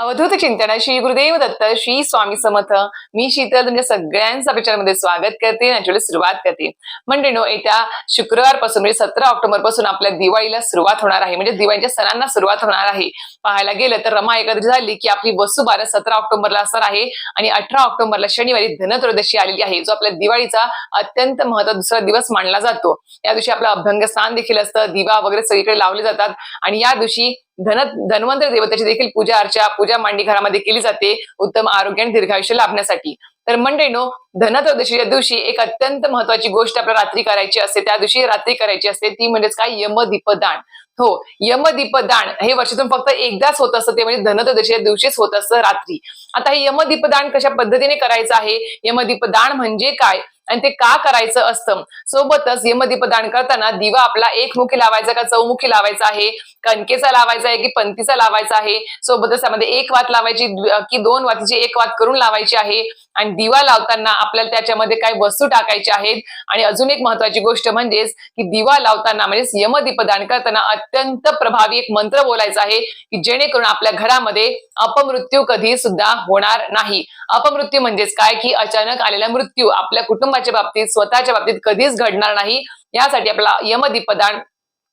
अवधूत चिंतन श्री गुरुदेव दत्त श्री स्वामी समर्थ. मी शीतल तुमच्या सगळ्यांचं विचारामध्ये स्वागत करते आणि सुरुवात करते. म्हणजे नो येत्या शुक्रवारपासून म्हणजे सतरा ऑक्टोबरपासून आपल्या दिवाळीला सुरुवात होणार आहे. म्हणजे दिवाळीच्या सणांना सुरुवात होणार आहे. पाहायला गेलं तर रमा एकादशी झाली की आपली वसुबारस सतरा ऑक्टोबरला असणार आहे आणि अठरा ऑक्टोबरला शनिवारी धनत्रयोदशी आलेली आहे जो आपल्या दिवाळीचा अत्यंत महत्त्वाचा दुसरा दिवस मानला जातो. या दिवशी आपलं अभ्यंग स्नान देखील असतं दिवा वगैरे सगळीकडे लावले जातात आणि या दिवशी धन धन्वंतर देवतेची देखील पूजा अर्चा पूजा मांडी घरामध्ये केली जाते उत्तम आरोग्य आणि दीर्घायुष्य लाभण्यासाठी. तर मंडळीनो धनत्रयोदशीच्या दिवशी एक अत्यंत महत्वाची गोष्ट आपल्याला रात्री करायची असते. त्या दिवशी रात्री करायची असते ती म्हणजेच काय? यमदीपदान. हो यमदीपदान हे वर्षातून फक्त एकदाच होत असतं ते म्हणजे धनत्रयोदशीच्या दिवशीच होत असतं रात्री. आता हे यमदीपदान कशा पद्धतीने करायचं आहे? यमदीपदान म्हणजे काय? आणि ते का करायचं असतं? सोबतच यमदीपदान करताना दिवा आपला एकमुखी लावायचा का चौमुखी लावायचा आहे? कणकेचा लावायचा आहे की पंथीचा लावायचा आहे? सोबतच त्यामध्ये एक वात लावायची की दोन वातीची एक वात करून लावायची आहे? आणि दिवा लावताना आपल्याला त्याच्यामध्ये काय वस्तू टाकायच्या आहेत. आणि अजून एक महत्वाची गोष्ट म्हणजेच की दिवा लावताना म्हणजेच यमदीपदान करताना अत्यंत प्रभावी एक मंत्र बोलायचा आहे की जेणेकरून आपल्या घरामध्ये अपमृत्यू कधी सुद्धा होणार नाही. अपमृत्यू म्हणजेच काय? की अचानक आलेला मृत्यू आपल्या कुटुंबाच्या बाबतीत स्वतःच्या बाबतीत कधीच घडणार नाही. यासाठी आपला यमदीपदान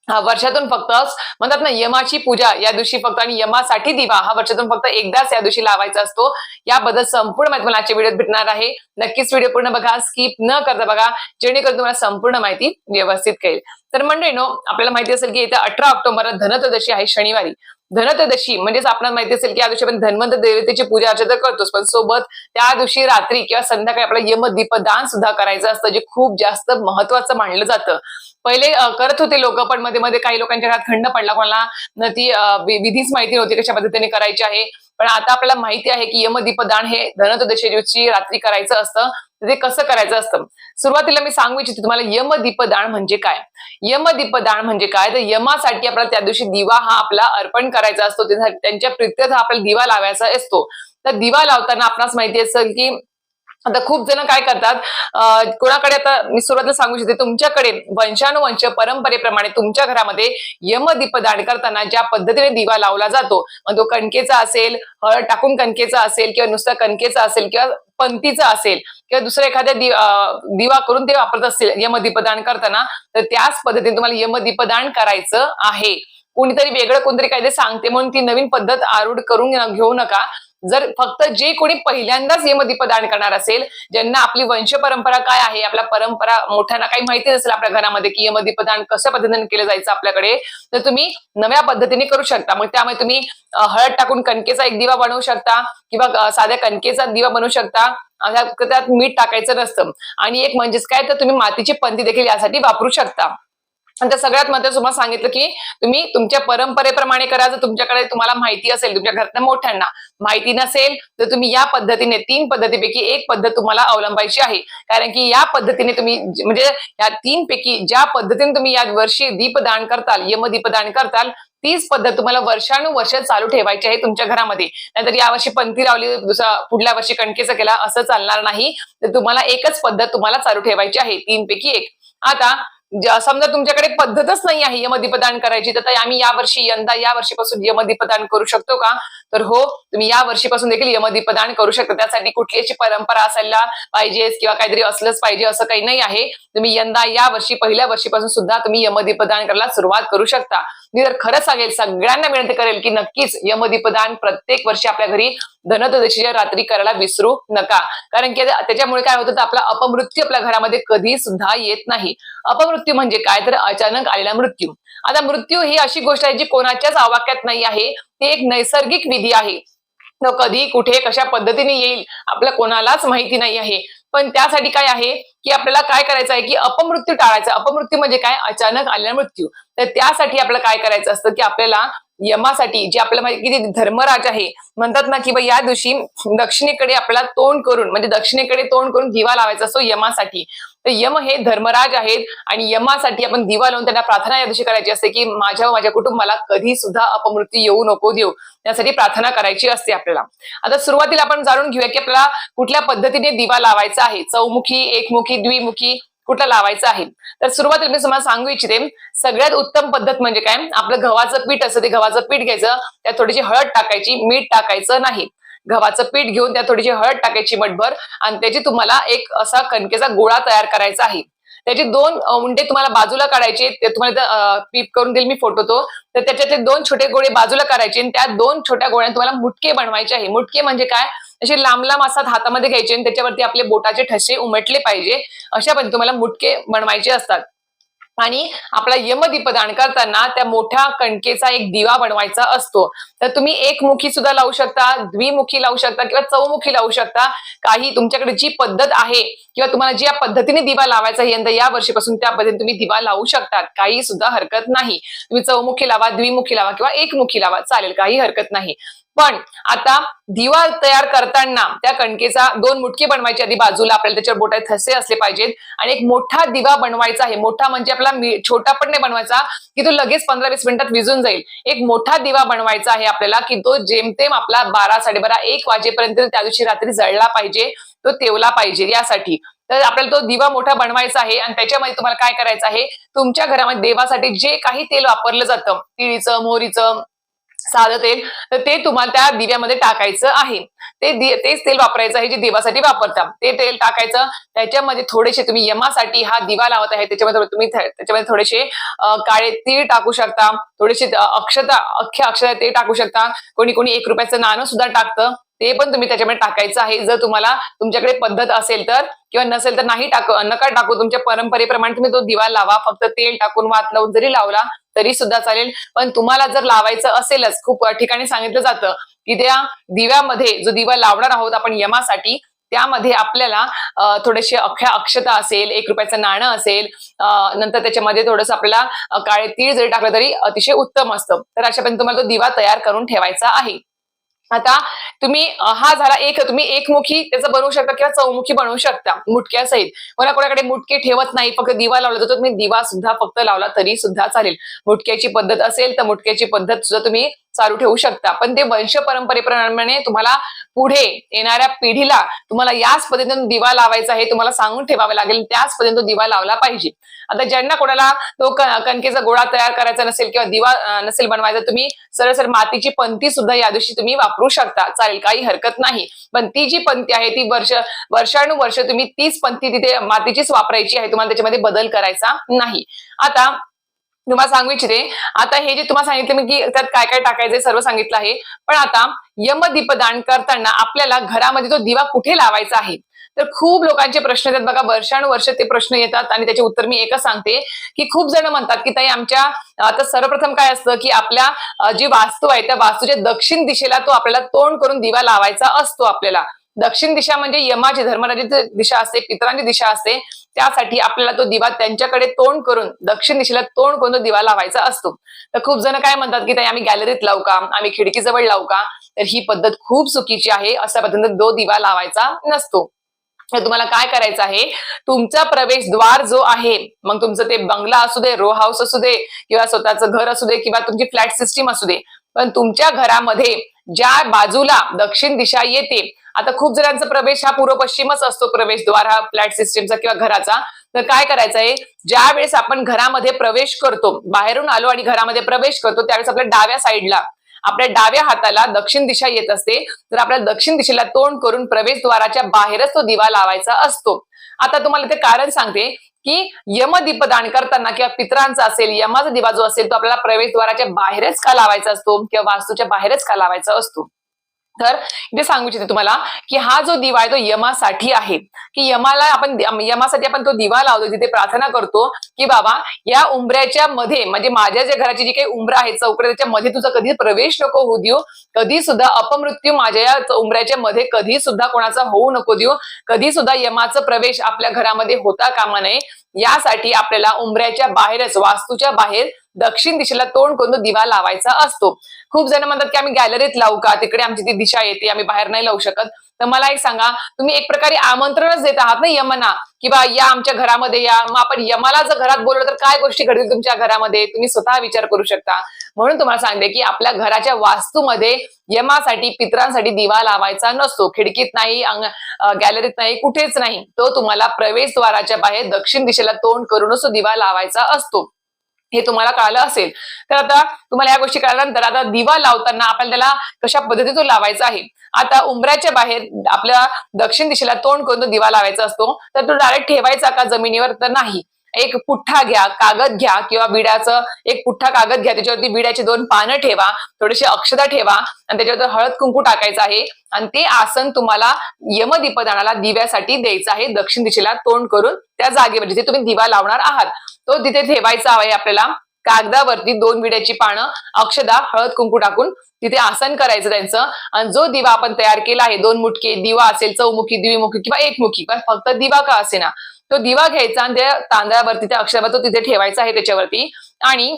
वर्षातून फक्त म्हणतात ना यमाची पूजा या दिवशी फक्त आणि यमासाठी दिवा हा वर्षातून फक्त एकदाच या दिवशी लावायचा असतो. याबद्दल संपूर्ण माहिती मला आजच्या व्हिडिओत भेटणार आहे. नक्कीच व्हिडिओ पूर्ण बघा स्किप न करता बघा जेणेकरून तुम्हाला संपूर्ण माहिती व्यवस्थित कळेल. तर मंडळी नो आपल्याला माहिती असेल की येत्या अठरा ऑक्टोबरला धनत्रदशी आहे शनिवारी. धनत्रदशी म्हणजेच आपल्याला माहिती असेल की या दिवशी आपण धन्वंत देवतेची पूजा अर्चा तर करतोच. पण सोबत त्या दिवशी रात्री किंवा संध्याकाळी आपल्याला यमदीपदान सुद्धा करायचं असतं जे खूप जास्त महत्वाचं मानलं जातं. पहिले करत होते लोक पण मध्ये मध्ये काही लोकांच्या घरात खंड पडला. कोणाला ती विधीच माहिती नव्हती कशा पद्धतीने करायची आहे. पण आता आपल्याला माहिती आहे की यमदीपदान हे धनत्रयोदशी दिवशी रात्री करायचं असतं. ते कसं करायचं असतं? सुरुवातीला मी सांगू इच्छिते तुम्हाला यमदीपदान म्हणजे काय? यमदीपदान म्हणजे काय? तर यमासाठी आपल्याला त्या दिवशी दिवा हा आपला अर्पण करायचा असतो. त्यांच्या प्रित्यर्थ आपल्याला दिवा लावायचा असतो. तर दिवा लावताना आपणास माहिती असेल की आता खूप जण काय करतात कोणाकडे आता मी सुरुवातीला सांगू इच्छिते तुमच्याकडे वंशानुवंश परंपरेप्रमाणे तुमच्या घरामध्ये यमदीपदान करताना ज्या पद्धतीने दिवा लावला जातो मग तो कणकेचा असेल हळद टाकून कणकेचा असेल किंवा नुसता कणकेचा असेल किंवा पंथीचा असेल किंवा दुसऱ्या एखाद्या दिवा करून ते वापरत असतील यमदीपदान करताना तर त्याच पद्धतीने तुम्हाला यमदीपदान करायचं आहे. कोणीतरी वेगळं कोणतरी काहीतरी सांगते म्हणून ती नवीन पद्धत आरूढ करून घेऊ नका. जर फक्त जे कोणी पहिल्यांदाच यमदीपदान करणार असेल ज्यांना आपली वंश परंपरा काय आहे आपल्या परंपरा मोठ्यांना काही माहिती नसेल आपल्या घरामध्ये की यमदीपदान कशा पद्धतीने केलं जायचं आपल्याकडे तर तुम्ही नव्या पद्धतीने करू शकता. मग त्यामुळे तुम्ही हळद टाकून कणकेचा एक दिवा बनवू शकता किंवा साध्या कणकेचा दिवा बनवू शकता. त्यात मीठ टाकायचं नसतं. आणि एक म्हणजेच काय तर तुम्ही मातीची पंथी देखील यासाठी वापरू शकता. आणि त्या सगळ्यात मध्ये तुम्हाला सांगितलं की तुम्ही तुमच्या परंपरेप्रमाणे करा जर तुमच्याकडे तुम्हाला माहिती असेल तुमच्या घरातल्या मोठ्यांना माहिती नसेल तर तुम्ही या पद्धतीने तीन पद्धतीपैकी एक पद्धत तुम्हाला अवलंबायची आहे. कारण की या पद्धतीने तुम्ही म्हणजे या तीन पैकी ज्या पद्धतीने तुम्ही या वर्षी दीपदान करताल यमदीपदान करताल तीच पद्धत तुम्हाला वर्षानुवर्ष चालू ठेवायची आहे तुमच्या घरामध्ये. नाहीतर यावर्षी पंथी लावली दुसरा पुढल्या वर्षी कणकेचं केला असं चालणार नाही. तर तुम्हाला एकच पद्धत तुम्हाला चालू ठेवायची आहे तीन पैकी एक. आता समजा तुमच्याकडे पद्धतच नाही आहे यमदीपदान करायची तर आम्ही या वर्षी यंदा या वर्षीपासून यमदीपदान करू शकतो का? तर हो तुम्ही या वर्षीपासून देखील यमदीपदान करू शकता. त्यासाठी कुठली अशी परंपरा असायला पाहिजे किंवा काहीतरी असलंच पाहिजे असं काही नाही आहे. तुम्ही यंदा या वर्षी पहिल्या वर्षीपासून सुद्धा तुम्ही यमदीपदान करायला सुरुवात करू शकता. मी जर खरं सांगेल सगळ्यांना विनंती करेल की नक्कीच यमदीपदान प्रत्येक वर्षी आपल्या घरी धनत्रयोदशीच्या रात्री करायला विसरू नका. कारण की त्याच्यामुळे काय होतं आपला अपमृत्यू आपल्या घरामध्ये कधी सुद्धा येत नाही. अपमृत्यू म्हणजे काय? तर अचानक आलेला मृत्यू. आता मृत्यू ही अशी गोष्ट आहे जी कोणाच्याच आवाक्यात नाही आहे. ती एक नैसर्गिक विधी आहे. तो कधी कुठे कशा पद्धतीने येईल आपल्या कोणालाच माहिती नाही आहे. पण त्यासाठी काय आहे की आपल्याला काय करायचं आहे की अपमृत्यू टाळायचा. अपमृत्यू म्हणजे काय? अचानक आलेला मृत्यू. तर त्यासाठी आपल्याला काय करायचं असतं की आपल्याला यमासाठी जे आपल्याला किती धर्मराज आहे म्हणतात ना की बा या दिवशी दक्षिणेकडे आपल्याला तोंड करून म्हणजे दक्षिणेकडे तोंड करून दिवा लावायचा असतो यमासाठी. तर यम हे धर्मराज आहेत आणि यमासाठी आपण दिवा लावून त्यांना प्रार्थना या दिवशी करायची असते की माझ्या माझ्या कुटुंबाला कधी सुद्धा अपमृत्यू येऊ नको देऊ. त्यासाठी प्रार्थना करायची असते आपल्याला. आता सुरुवातीला आपण जाणून घेऊया की आपल्याला कुठल्या पद्धतीने दिवा लावायचा आहे. चौमुखी एकमुखी द्विमुखी कुठला लावायचा आहे? तर सुरुवातीला मी तुम्हाला सांगू इच्छिते सगळ्यात उत्तम पद्धत म्हणजे काय? आपलं गव्हाचं पीठ असतं ते गव्हाचं पीठ घ्यायचं त्यात थोडीशी हळद टाकायची मीठ टाकायचं नाही. गव्हाचं पीठ घेऊन त्यात थोडीशी हळद टाकायची मठभर आणि त्याची तुम्हाला एक असा कणकेचा गोळा तयार करायचा आहे. त्याचे दोन अ, उंडे तुम्हाला बाजूला काढायचे ते तुम्हाला पीप करून देईल मी फोटो तो. तर त्याच्यातले दोन छोटे गोळे बाजूला करायचे आणि त्या दोन छोट्या गोळ्या तुम्हाला मुटके बनवायचे आहे. मुटके म्हणजे काय? असे लांब लांब असतात हातामध्ये घ्यायचे आणि त्याच्यावरती आपले बोटाचे ठसे उमटले पाहिजे अशा पद्धतीने तुम्हाला मुटके बनवायचे असतात. आणि आपला यमदीपदान करताना त्या मोठ्या कणकेचा एक दिवा बनवायचा असतो. तर तुम्ही एकमुखी सुद्धा लावू शकता द्विमुखी लावू शकता किंवा चौमुखी लावू शकता. काही तुमच्याकडे जी पद्धत आहे किंवा तुम्हाला ज्या पद्धतीने दिवा लावायचा यंदा या वर्षीपासून त्या पद्धतीने तुम्ही दिवा लावू शकतात काही सुद्धा हरकत नाही. तुम्ही चौमुखी लावा द्विमुखी लावा किंवा एकमुखी लावा चालेल काही हरकत नाही. पण आता दिवा तयार करताना त्या कणकेचा दोन मुटके बनवायचे आधी बाजूला आपल्याला त्याच्यावर बोटात ठसे असले पाहिजेत. आणि एक मोठा दिवा बनवायचा आहे. मोठा म्हणजे आपला छोटा पण नाही बनवायचा की तो लगेच पंधरा वीस मिनिटात विजून जाईल. एक मोठा दिवा बनवायचा आहे आपल्याला की तो जेमतेम आपला बारा साडेबारा एक वाजेपर्यंत त्या दिवशी रात्री जळला पाहिजे तो तेवला पाहिजे यासाठी. तर आपल्याला तो दिवा मोठा बनवायचा आहे. आणि त्याच्यामध्ये तुम्हाला काय करायचं आहे? तुमच्या घरामध्ये देवासाठी जे काही तेल वापरलं जातं तिळीचं मोहरीचं साधं तेल तर ते तुम्हाला त्या दिव्यामध्ये टाकायचं आहे. ते दि- तेच तेल वापरायचं आहे जे देवासाठी वापरता ते तेल टाकायचं त्याच्यामध्ये थोडेसे तुम्ही यमासाठी हा दिवा लावत आहे त्याच्यामध्ये तुम्ही त्याच्यामध्ये थोडेसे काळे तीळ टाकू शकता थोडेसे अक्षता अख्ख्या अक्षता ते टाकू शकता. कोणी कोणी एक रुपयाचं नाणं सुद्धा टाकतं. ते पण तुम्ही त्याच्यामध्ये टाकायचं आहे. जर तुम्हाला तुमच्याकडे पद्धत असेल तर किंवा नसेल तर नाही टाक नका टाकू. तुमच्या परंपरेप्रमाणे तुम्ही तो दिवा लावा. फक्त तेल टाकून वात लावून जरी लावला तरी सुद्धा चालेल. पण तुम्हाला जर लावायचं असेलच खूप ठिकाणी सांगितलं जातं की त्या दिव्यामध्ये जो दिवा लावणार आहोत आपण यमासाठी त्यामध्ये आपल्याला अं, थोडेसे अख्ख्या अक्षता असेल एक रुपयाचं नाणं असेल नंतर त्याच्यामध्ये थोडंसं आपल्याला काळे तीळ जरी टाकलं तरी अतिशय उत्तम असतं. तर अशा तुम्हाला तो दिवा तयार करून ठेवायचा आहे. आता तुम्ही हा झाला एक तुम्ही एकमुखी त्याचं बनवू शकता किंवा चौमुखी बनवू शकता मुटक्यासहित कोणा कोणाकडे मुटके ठेवत नाही फक्त दिवा लावला तर तुम्ही दिवा सुद्धा फक्त लावला तरी सुद्धा चालेल. मुटक्याची पद्धत असेल तर मुटक्याची पद्धत सुद्धा तुम्ही चालू ठेवू शकता. पण ते वंश परंपरेप्रमाणे तुम्हाला पुढे येणाऱ्या पिढीला तुम्हाला याच पद्धतीने दिवा लावायचा आहे तुम्हाला सांगून ठेवावं लागेल त्याच पद्धतीने तो दिवा लावला पाहिजे. आता ज्यांना कोणाला तो कणकेचा गोळा तयार करायचा नसेल किंवा दिवा नसेल बनवायचा तुम्ही सरळ सरळ मातीची पंथी सुद्धा या दिवशी तुम्ही वापरू शकता. चालेल काही हरकत नाही. पण ती जी पंथी आहे ती वर्ष वर्षानुवर्ष तुम्ही तीच पंथी तिथे मातीचीच वापरायची आहे तुम्हाला त्याच्यामध्ये बदल करायचा नाही. आता तुम्हाला सांगू इच्छिते. आता हे जे तुम्हाला सांगितलं मी की त्यात काय काय टाकायचं सर्व सांगितलं आहे. पण आता यमदीपदान करताना आपल्याला घरामध्ये तो दिवा कुठे लावायचा आहे? तर खूप लोकांचे प्रश्न येतात बघा वर्षानुवर्ष ते प्रश्न येतात आणि त्याचे उत्तर मी एकच सांगते की खूप जण म्हणतात की ताई आमच्या आता सर्वप्रथम काय असतं की आपल्या जी वास्तू आहे त्या वास्तूच्या दक्षिण दिशेला तो आपल्याला तोंड करून दिवा लावायचा असतो आपल्याला. दक्षिण दिशा म्हणजे यमाची धर्मराजाची दिशा असते पितरांची दिशा असते. त्यासाठी आपल्याला तो दिवा त्यांच्याकडे तोंड करून दक्षिण दिशेला तोंड करून तो दिवा लावायचा असतो. तर खूप जण काय म्हणतात की ताई आम्ही गॅलरीत लावू का? आम्ही खिडकीजवळ लावू का? तर ही पद्धत खूप चुकीची आहे. अशा पद्धतीने तो दिवा लावायचा नसतो. तर तुम्हाला काय करायचं आहे? तुमचा प्रवेशद्वार जो आहे मग तुमचं ते बंगला असू दे रो हाऊस असू दे किंवा स्वतःचं घर असू दे किंवा तुमची फ्लॅट सिस्टीम असू दे पण तुमच्या घरामध्ये ज्या बाजूला दक्षिण दिशा येते आता खूप जणांचा प्रवेश हा पूर्व पश्चिमच असतो प्रवेशद्वार हा फ्लॅट सिस्टीमचा किंवा घराचा. तर काय करायचं आहे ज्या वेळेस आपण घरामध्ये प्रवेश करतो बाहेरून आलो आणि घरामध्ये प्रवेश करतो त्यावेळेस आपल्या डाव्या साईडला आपल्या डाव्या हाताला दक्षिण दिशा येत असते. तर आपल्या दक्षिण दिशेला तोंड करून प्रवेशद्वाराच्या बाहेरच तो दिवा लावायचा असतो. आता तुम्हाला ते कारण सांगते की यमदीपदान करताना किंवा पितरांचा असेल यमाचा दिवा जो असेल तो आपल्याला प्रवेशद्वाराच्या बाहेरच का लावायचा असतो? किंवा वास्तूच्या बाहेरच का लावायचा असतो? तर इथे सांगू इच्छिते तुम्हाला की हा जो दिवा आहे तो यमासाठी आहे. की यमाला आपण यमासाठी आपण तो दिवा लावतो तिथे प्रार्थना करतो की बाबा या उंबऱ्याच्या मध्ये म्हणजे माझ्या ज्या घराची जी काही उंबरा आहे चौकड्या त्याच्या मध्ये तुझा कधी प्रवेश नको होऊ देऊ. कधी सुद्धा अपमृत्यू माझ्या या उंबऱ्याच्या मध्ये कधी सुद्धा कोणाचा होऊ नको देऊ. कधी सुद्धा यमाचा प्रवेश आपल्या घरामध्ये होता कामा नये. यासाठी आपल्याला उंबऱ्याच्या बाहेरच वास्तूच्या बाहेर दक्षिण दिशेला तोंड करून दिवा लावायचा असतो. खूप जण म्हणतात की आम्ही गॅलरीत लावू का? तिकडे आमची ती दिशा येते आम्ही बाहेर नाही लावू शकत. तर मला एक सांगा तुम्ही एक प्रकारे आमंत्रणच देत आहात ना यमना? किंवा या आमच्या घरामध्ये या. मग आपण यमाला जर घरात बोललो तर काय गोष्टी घडतील तुमच्या घरामध्ये? तुम्ही स्वतः विचार करू शकता. म्हणून तुम्हाला सांगते की आपल्या घराच्या वास्तूमध्ये यमासाठी पित्रांसाठी दिवा लावायचा नसतो. खिडकीत नाही गॅलरीत नाही कुठेच नाही. तो तुम्हाला प्रवेशद्वाराच्या बाहेर दक्षिण दिशेला तोंड करूनच तो दिवा लावायचा असतो. हे तुम्हाला कळालं असेल. तर आता तुम्हाला या गोष्टी कळल्यानंतर आता दिवा लावताना आपल्याला त्याला कशा पद्धतीतून लावायचा आहे. आता उंबऱ्याच्या बाहेर आपल्या दक्षिण दिशेला तोंड करून तो दिवा लावायचा असतो. तर तो डायरेक्ट ठेवायचा का जमिनीवर? तर नाही. एक पुठ्ठा घ्या कागद घ्या किंवा विड्याचं एक पुठ्ठा कागद घ्या त्याच्यावरती विड्याची दोन पानं ठेवा थोडीशी अक्षता ठेवा आणि त्याच्यावर हळद कुंकू टाकायचं आहे आणि ते आसन तुम्हाला यमदीपदानाला दिव्यासाठी द्यायचं आहे दक्षिण दिशेला तोंड करून त्या जागेवर जिथे तुम्ही दिवा लावणार आहात तो तिथे ठेवायचा आहे आपल्याला. कागदावरती दोन विड्याची पानं अक्षदा हळद कुंकू टाकून तिथे आसन करायचं त्यांचं आणि जो दिवा आपण तयार केला आहे दोन मुटके दिवा असेल चौमुखी द्विमुखी किंवा एकमुखी पण फक्त दिवा का असे ना तो दिवा घ्यायचा आणि त्या तांदळावरती त्या अक्षरावर तो तिथे ठेवायचा आहे त्याच्यावरती. आणि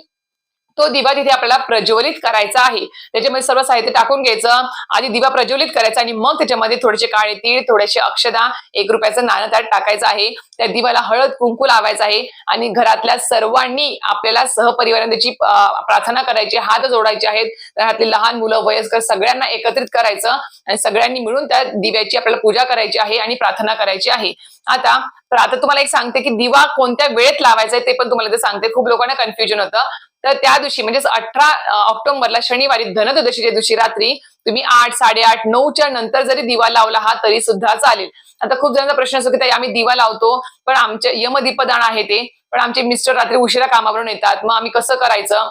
तो दिवा तिथे आपल्याला प्रज्वलित करायचा आहे. त्याच्यामध्ये सर्व साहित्य टाकून घ्यायचं. आधी दिवा प्रज्वलित करायचा आणि मग त्याच्यामध्ये थोडेसे काळे तीळ थोडेसे अक्षदा एक रुपयाचं नाणं त्यात टाकायचं आहे. त्या दिवाला हळद कुंकू लावायचं आहे आणि घरातल्या सर्वांनी आपल्याला सहपरिवाराने त्याची प्रार्थना करायची हात जोडायचे आहेत. घरातली लहान मुलं वयस्कर सगळ्यांना एकत्रित करायचं आणि सगळ्यांनी मिळून त्या दिव्याची आपल्याला पूजा करायची आहे आणि प्रार्थना करायची आहे. आता आता तुम्हाला एक सांगते की दिवा कोणत्या वेळेत लावायचा आहे ते पण तुम्हाला ते सांगते. खूप लोकांना कन्फ्युजन होतं. तर त्या दिवशी म्हणजेच अठरा ऑक्टोबरला शनिवारी धनत्रयोदशीच्या दिवशी रात्री तुम्ही आठ साडेआठ नऊच्या नंतर जरी दिवा लावला हा तरी सुद्धा चालेल. आता खूप जणांचा प्रश्न असतो की आम्ही दिवा लावतो पण आमचे यमदीपदान आहे ते पण आमचे मिस्टर रात्री उशिरा कामावरून येतात मग आम्ही कसं करायचं?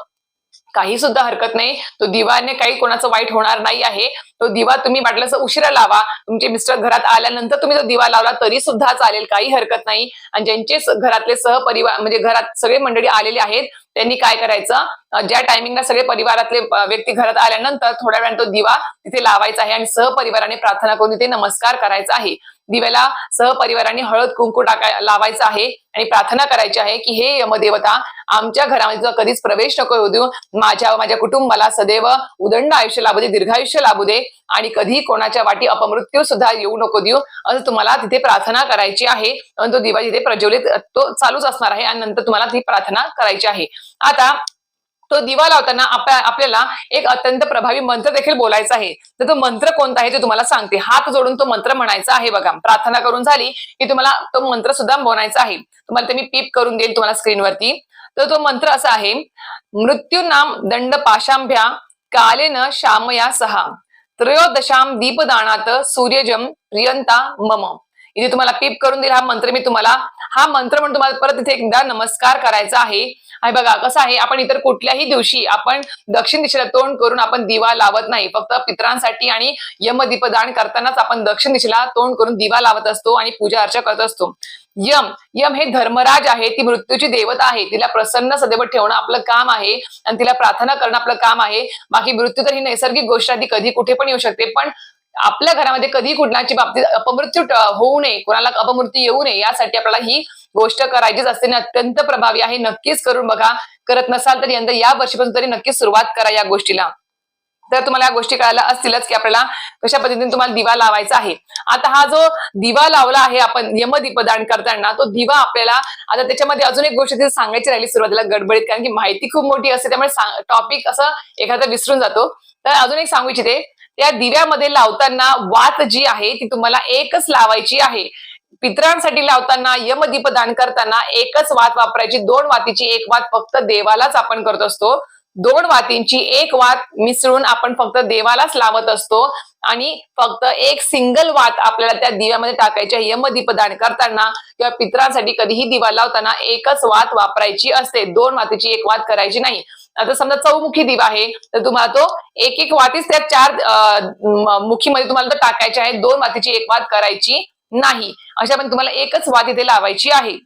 काही सुद्धा हरकत नाही. तो दिवाने काही कोणाचं वाईट होणार नाही आहे. तो दिवा तुम्ही वाटल्यास उशिरा लावा. तुमचे मिस्टर घरात आल्यानंतर तुम्ही तो दिवा लावला तरी सुद्धा चालेल. काही हरकत नाही. आणि ज्यांचे घरातले सहपरिवार म्हणजे घरात सगळे मंडळी आलेले आहेत त्यांनी काय करायचं? ज्या टायमिंगला सगळे परिवारातले व्यक्ती घरात आल्यानंतर थोड्या वेळाने तो दिवा तिथे लावायचा आहे आणि सहपरिवाराने प्रार्थना करून तिथे नमस्कार करायचा आहे. दिव्याला सहपरिवाराने हळद कुंकू टाकाय लावायचं आहे आणि प्रार्थना करायची आहे की हे यमदेवता आमच्या घरामध्ये तुझा कधीच प्रवेश नको होऊ देऊ. माझ्या माझ्या कुटुंबाला सदैव उदंड आयुष्य लाभू दे दीर्घायुष्य लाभू दे आणि कधी कोणाच्या वाटी अपमृत्यू सुद्धा येऊ नको देऊ. असं तुम्हाला तिथे प्रार्थना करायची आहे. तो दिवा तिथे प्रज्वलित तो चालूच असणार आहे आणि नंतर तुम्हाला ती प्रार्थना करायची आहे. आता तो दिवा लावताना आपल्याला एक अत्यंत प्रभावी मंत्र देखील बोलायचा आहे. तर तो मंत्र कोणता आहे ते तुम्हाला सांगते. हात जोडून तो मंत्र म्हणायचा आहे बघा. प्रार्थना करून झाली की तुम्हाला तो मंत्र सुद्धा बोलायचा आहे. तुम्हाला ते मी पीप करून देईल तुम्हाला स्क्रीनवरती. तर तो मंत्र असा आहे मृत्यू नाम दंड पाशांभ्या कालेन श्यामया सहा. त्रयोदशाम दीपदानात सूर्यजम प्रियंता मम. इथे तुम्हाला पीप करून दिला हा मंत्र. मी तुम्हाला हा मंत्र म्हणून तुम्हाला परत इथे एकदा नमस्कार करायचा आहे. आणि बघा कसं आहे आपण इतर कुठल्याही दिवशी आपण दक्षिण दिशेला तोंड करून आपण दिवा लावत नाही. फक्त पित्रांसाठी आणि यमदीपदान करतानाच आपण दक्षिण दिशेला तोंड करून दिवा लावत असतो आणि पूजा अर्चा करत असतो. यम यम हे धर्मराज आहे ती मृत्यूची देवता आहे. तिला प्रसन्न सदैव ठेवणं आपलं काम आहे आणि तिला प्रार्थना करणं आपलं काम आहे. बाकी मृत्यू तर ही नैसर्गिक गोष्ट आधी कधी कुठे पण येऊ शकते. पण आपल्या घरामध्ये कधी कुणाची बाबतीत अपमृत्यू होऊ नये कुणाला अपमृत्यू येऊ नये यासाठी आपल्याला ही गोष्ट करायचीच असते अत्यंत प्रभावी आहे. नक्कीच करून बघा करत नसाल तर यंदा या वर्षीपासून तरी नक्कीच सुरुवात करा या गोष्टीला. तर तुम्हाला या गोष्टी कळायला असतीलच की आपल्याला कशा पद्धतीने तुम्हाला दिवा लावायचा आहे. आता हा जो दिवा लावला आहे आपण यमदीपदान करताना तो दिवा आपल्याला आता त्याच्यामध्ये अजून एक गोष्ट तिथे सांगायची राहिली सुरुवातीला गडबडीत कारण की माहिती खूप मोठी असते त्यामुळे टॉपिक असं एखादा विसरून जातो. तर अजून एक सांगू इच्छिते त्या दिव्यामध्ये लावताना वात जी आहे ती तुम्हाला एकच लावायची आहे. पित्रांसाठी लावताना यमदीप दान करताना एकच वात वापरायची. दोन वातीची एक वात फक्त देवालाच आपण करत असतो. दोन वातींची एक वात मिसळून आपण फक्त देवालाच लावत असतो. आणि फक्त एक सिंगल वात आपल्याला त्या दिव्यामध्ये टाकायच्या यमदीप दान करताना किंवा पित्रांसाठी कधीही दिवा लावताना एकच वात वापरायची असते. दोन वातीची एक वात करायची नाही. आता समजा चौमुखी दिवा आहे तर तुम्हाला तो एक एक वातीच त्या चार मुखीमध्ये तुम्हाला तो टाकायचे आहे. दोन वातीची एक वात करायची नाही. अशा पण तुम्हाला एकच वात इथे लावायची आहे.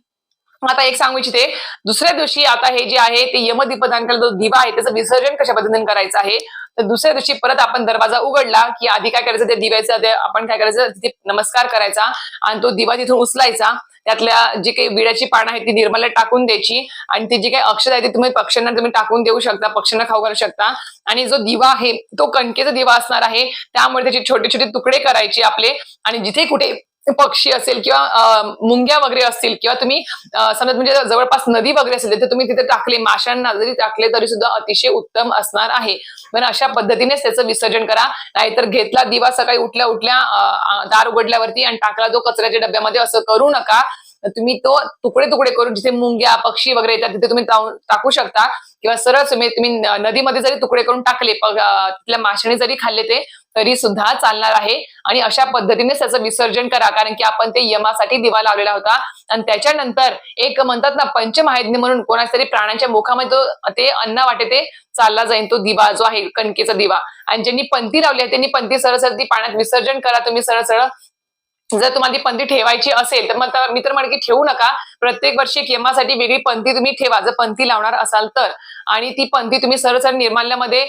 आता एक सांगू इच्छिते. दुसऱ्या दिवशी आता हे जे आहे ते यमदीपदान जो दिवा आहे त्याचं विसर्जन कशा पद्धतीने करायचं आहे? तर दुसऱ्या दिवशी परत आपण दरवाजा उघडला की आधी काय करायचं? त्या दिव्याचं आपण काय करायचं? तिथे नमस्कार करायचा आणि तो दिवा तिथून उचलायचा. त्यातल्या जी काही विड्याची पानं आहेत ती निर्मला टाकून द्यायची. आणि ती जी काही अक्षर आहे ती तुम्ही पक्ष्यांना तुम्ही टाकून देऊ शकता पक्ष्यांना खाऊ घालू शकता. आणि जो दिवा आहे तो कणकेचा दिवा असणार आहे. त्यामुळे त्याचे छोटे छोटे तुकडे करायचे आपले. आणि जिथे कुठे पक्षी असेल किंवा मुंग्या वगैरे असतील किंवा तुम्ही समजा म्हणजे जवळपास नदी वगैरे असेल तर तुम्ही तिथे टाकले माशांना जरी टाकले तरी सुद्धा अतिशय उत्तम असणार आहे. पण अशा पद्धतीनेच त्याचं विसर्जन करा. नाहीतर घेतला दिवा सकाळी उठल्या उठल्या दार उघडल्यावरती आणि टाकला तो कचऱ्याच्या डब्यामध्ये असं करू नका. तुम्ही तो तुकडे तुकडे करून जिथे मुंग्या पक्षी वगैरे येतात तिथे तुम्ही टाकू- शकता. किंवा सरळ तुम्ही तुम्ही नदीमध्ये जरी तुकडे करून टाकले तिथल्या माशाने जरी खाल्ले ते तरी सुद्धा चालणार आहे. आणि अशा पद्धतीने त्याचं विसर्जन करा. कारण की आपण ते यमासाठी दिवा लावलेला होता. आणि त्याच्यानंतर एक म्हणतात ना पंचमहायज्ञ म्हणून कोणाच्या तरी प्राण्यांच्या मुखामध्ये तो ते अन्न वाटे ते चालला जाईल तो दिवा जो आहे कणकेचा दिवा. आणि ज्यांनी पंथी लावली आहे त्यांनी पंथी सरळ सरळ ती पाण्यात विसर्जन करा. तुम्ही सरळ सरळ जर तुम्हाला ती पंथी ठेवायची असेल तर मग मित्र मी की ठेवू नका. प्रत्येक वर्षी एक यमासाठी वेगळी पंथी तुम्ही ठेवा जर पंथी लावणार असाल तर. आणि ती पंथी तुम्ही सरळ सरळ निर्माल्यामध्ये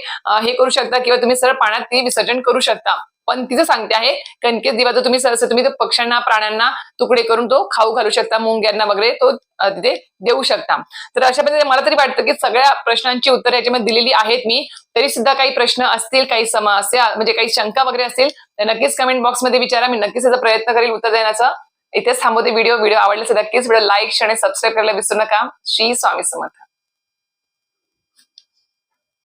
हे करू शकता किंवा तुम्ही सरळ पाण्यात ती विसर्जन करू शकता. पण तिचं सांगते आहे कणकेत दिवा तुम्ही सरस तुम्ही पक्ष्यांना प्राण्यांना तुकडे करून तो खाऊ घालू शकता मुंग्यांना वगैरे तो तिथे देऊ शकता. तर अशा पद्धतीने मला तरी वाटतं की सगळ्या प्रश्नांची उत्तरे याच्यामध्ये दिलेली आहेत मी. तरी सुद्धा काही प्रश्न असतील काही समस्या म्हणजे काही शंका वगैरे असतील तर नक्कीच कमेंट बॉक्समध्ये विचारा. मी नक्कीच त्याचा प्रयत्न करेल उत्तर देण्याचा. इथेच थांबवते व्हिडिओ व्हिडिओ आवडले तर नक्कीच व्हिडिओ लाईक आणि सबस्क्राईब करायला विसरू नका. श्री स्वामी समर्थ.